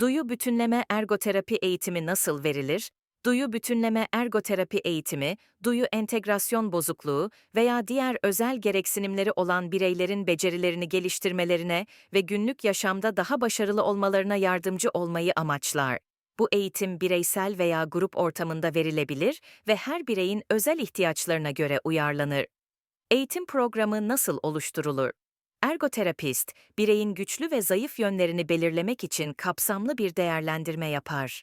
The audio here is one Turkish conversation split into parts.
Duyu bütünleme ergoterapi eğitimi nasıl verilir? Duyu bütünleme ergoterapi eğitimi, duyu entegrasyon bozukluğu veya diğer özel gereksinimleri olan bireylerin becerilerini geliştirmelerine ve günlük yaşamda daha başarılı olmalarına yardımcı olmayı amaçlar. Bu eğitim bireysel veya grup ortamında verilebilir ve her bireyin özel ihtiyaçlarına göre uyarlanır. Eğitim programı nasıl oluşturulur? Ergoterapist, bireyin güçlü ve zayıf yönlerini belirlemek için kapsamlı bir değerlendirme yapar.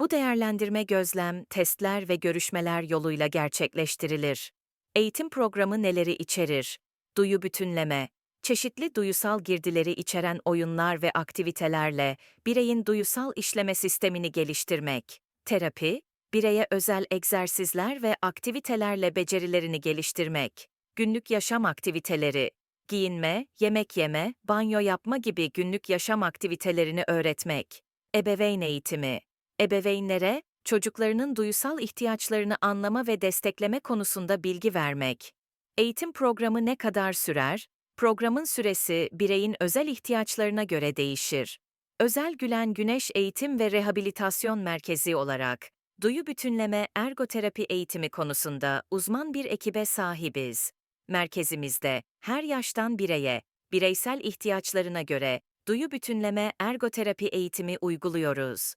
Bu değerlendirme gözlem, testler ve görüşmeler yoluyla gerçekleştirilir. Eğitim programı neleri içerir? Duyu bütünleme, çeşitli duyusal girdileri içeren oyunlar ve aktivitelerle bireyin duyusal işleme sistemini geliştirmek. Terapi, bireye özel egzersizler ve aktivitelerle becerilerini geliştirmek. Günlük yaşam aktiviteleri, giyinme, yemek yeme, banyo yapma gibi günlük yaşam aktivitelerini öğretmek. Ebeveyn eğitimi. Ebeveynlere, çocuklarının duysal ihtiyaçlarını anlama ve destekleme konusunda bilgi vermek. Eğitim programı ne kadar sürer? Programın süresi bireyin özel ihtiyaçlarına göre değişir. Özel Gülen Güneş Eğitim ve Rehabilitasyon Merkezi olarak, duyu bütünleme ergoterapi eğitimi konusunda uzman bir ekibe sahibiz. Merkezimizde her yaştan bireye, bireysel ihtiyaçlarına göre duyu bütünleme ergoterapi eğitimi uyguluyoruz.